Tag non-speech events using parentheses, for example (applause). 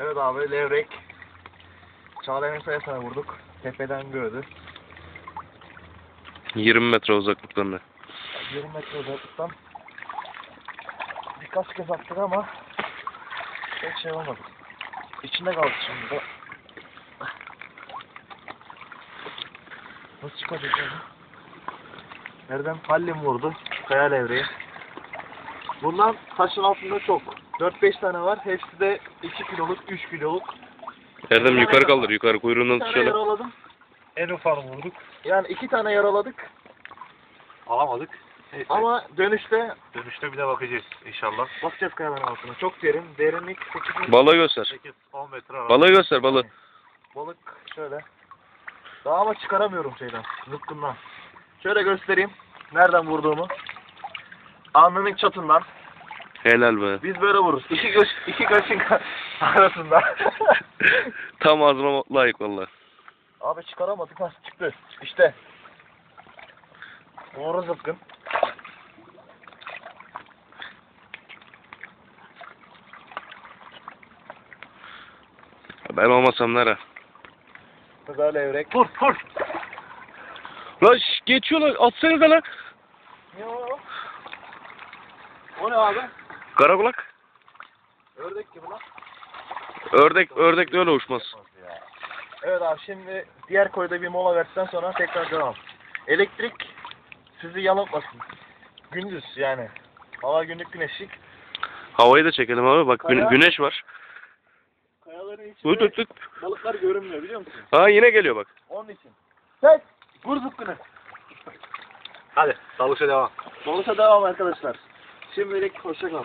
Evet abi levrek. Çağlayan sayısına vurduk. Tepeden gördü. 20 metre uzaklıklarında. 20 metre uzaklıktan birkaç kez attık ama pek şey olmadı. İçinde kaldı şimdi de. Nasıl çıkacak yani? Nereden pallim vurdu? Kaya levreği. Bundan taşın altında çok. 4-5 tane var. Hepsi de 2 kiloluk, 3 kiloluk. Erdem yukarı kaldır yukarı Bir kuyruğundan tane tut şöyle. yaraladım. En ufak vurduk. Yani iki tane yaraladık. Alamadık. Neyse. Ama dönüşte Dönüşte bir de bakacağız inşallah. bakacağız kayaların altına. Çok derin. Derinlik 8 metre. Balığı göster. 8-10 metre arası. Balığı göster balığı. Balık şöyle. Daha ama çıkaramıyorum şeyden. Zıpkından. Şöyle göstereyim. Nereden vurduğumu. Alnının çatından. Helal be. Biz böyle vururuz. İki göz, iki kaşın (laughs) arasında. (laughs) Tam ağzıma layık valla. Abi çıkaramadık. Ha çıktı. İşte. Doğru zıpkın. Ben olmasam nere? Güzel levrek. Vur vur. Lan şş, geçiyorlar. Atsanıza lan. Yo. O ne abi? Karakulak. Ördek gibi lan. Ördek, ördek de öyle uçmaz. Evet abi şimdi diğer koyda bir mola verdikten sonra tekrar devam. Elektrik sizi yanıltmasın. Gündüz yani. Hava günlük güneşlik. Havayı da çekelim abi. Bak Kaya. güneş var. Kayaların içinde tut tut. balıklar görünmüyor biliyor musun? Ha yine geliyor bak. Onun için. Tek! Vur zıpkını. Hadi dalışa devam. Balıkta devam arkadaşlar. Şimdilik hoşça kal.